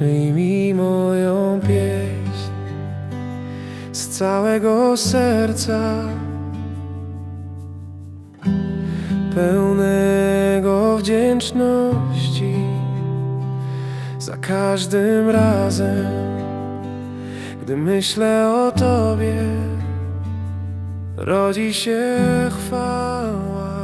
Przyjmij moją pieśń z całego serca, pełnego wdzięczności za każdym razem, gdy myślę o Tobie, rodzi się chwała.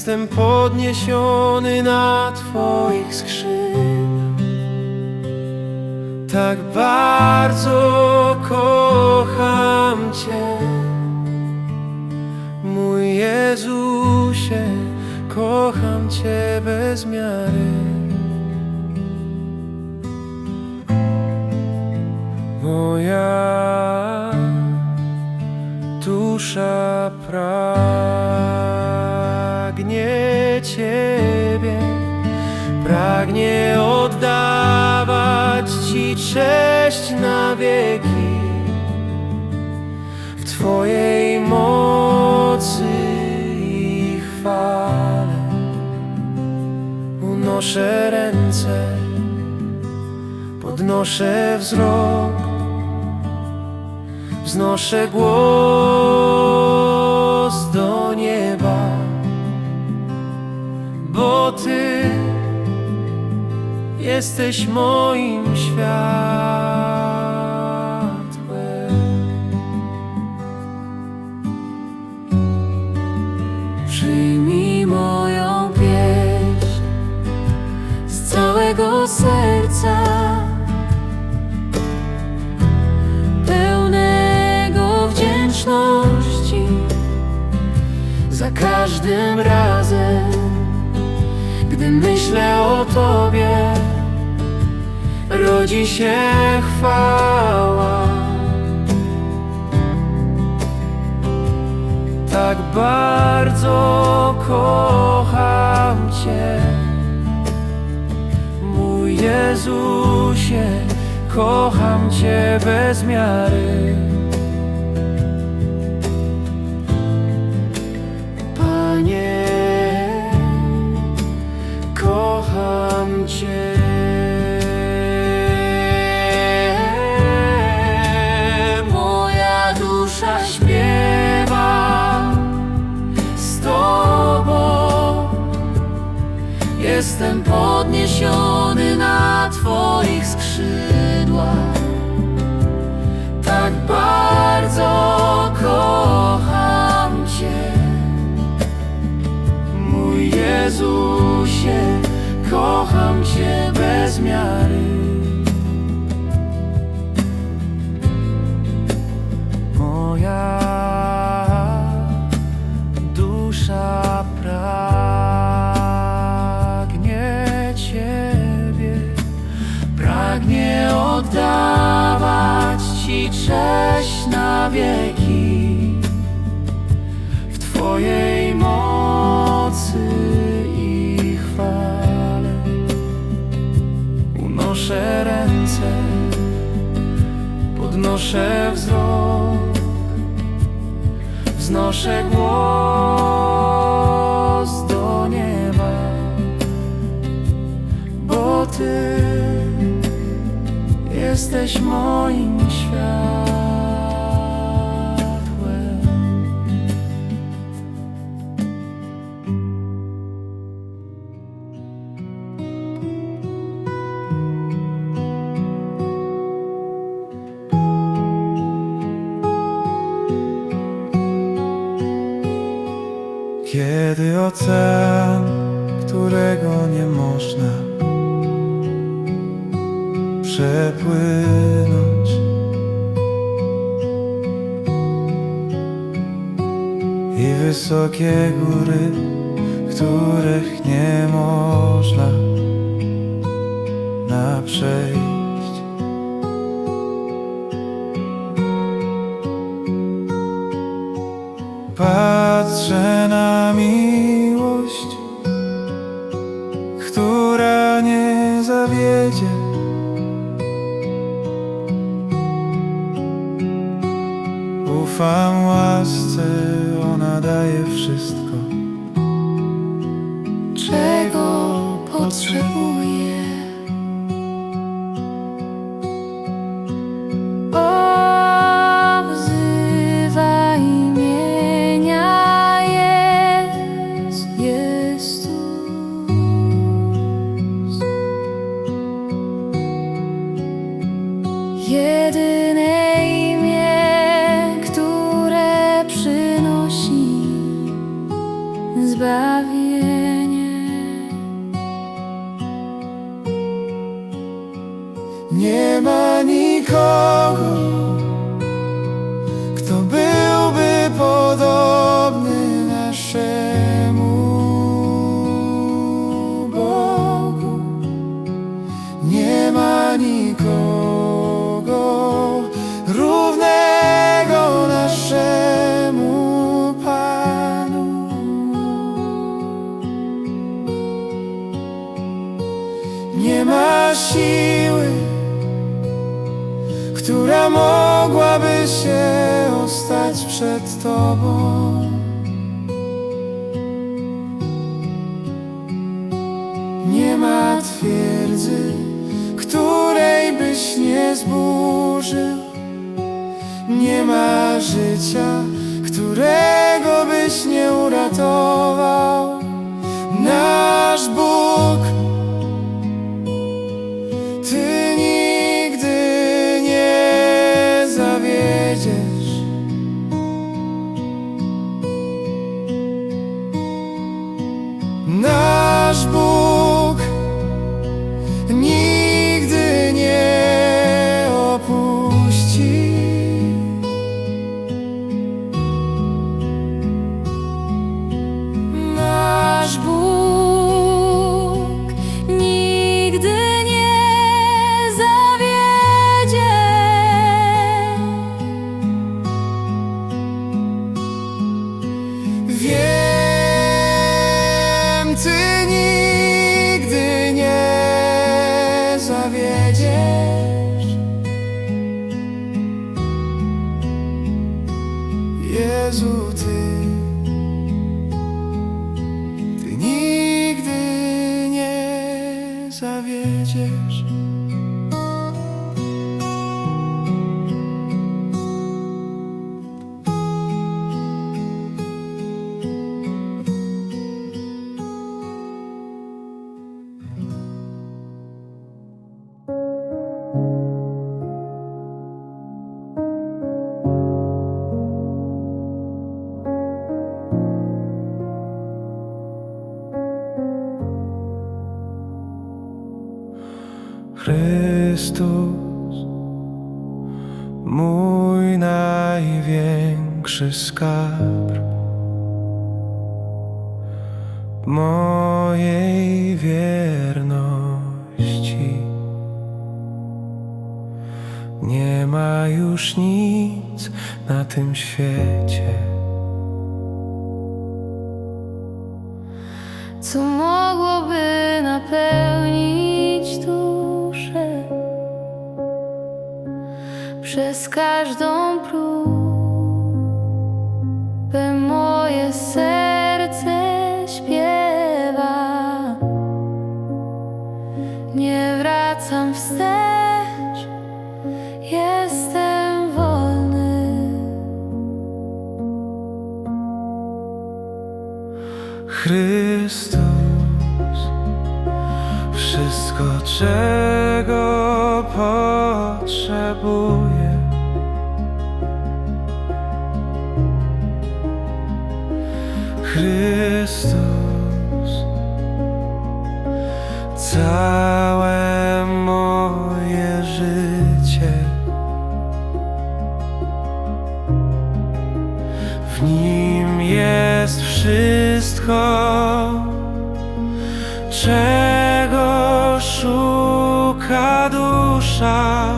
Jestem podniesiony na Twoich skrzydłach. Tak bardzo kocham Cię, mój Jezusie, kocham Cię bez miary. Moja dusza pragnie pragnie oddawać Ci cześć na wieki. W Twojej mocy i chwale unoszę ręce, podnoszę wzrok. Wznoszę głos do nieba, bo Ty jesteś moim światłem. przyjmij moją pieśń z całego serca. pełnego wdzięczności za każdym razem, gdy myślę o Rodzi się chwała. Tak bardzo kocham Cię, mój Jezusie, kocham Cię bez miary. Panie, kocham Cię. Jestem podniesiony na Twoich skrzydłach. Tak bardzo oddawać Ci cześć na wieki w Twojej mocy i chwale. Unoszę ręce, podnoszę wzrok, wznoszę głos do nieba, bo Ty jesteś moim światłem. Kiedy ocean, którego nie można przepłynąć, i wysokie góry których nie Ufam łasce, ona daje wszystko. czego potrzebuję. Nie ma siły, która mogłaby się ostać przed Tobą. Nie ma twierdzy, której byś nie zburzył. Nie ma życia, którego byś nie uratował. Chrystus, mój największy skarb mojej wierności. Nie ma już nic na tym świecie. Co mogłoby napełnić każdą próbę moje serce śpiewa. Nie wracam wstecz, jestem wolny. Chrystus, wszystko czego potrzebuję. Chrystus, całe moje życie w nim jest wszystko, czego szuka dusza.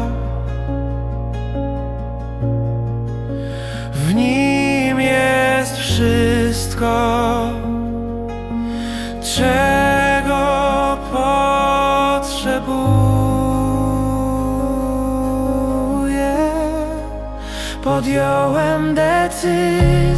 Podjąłem decyzję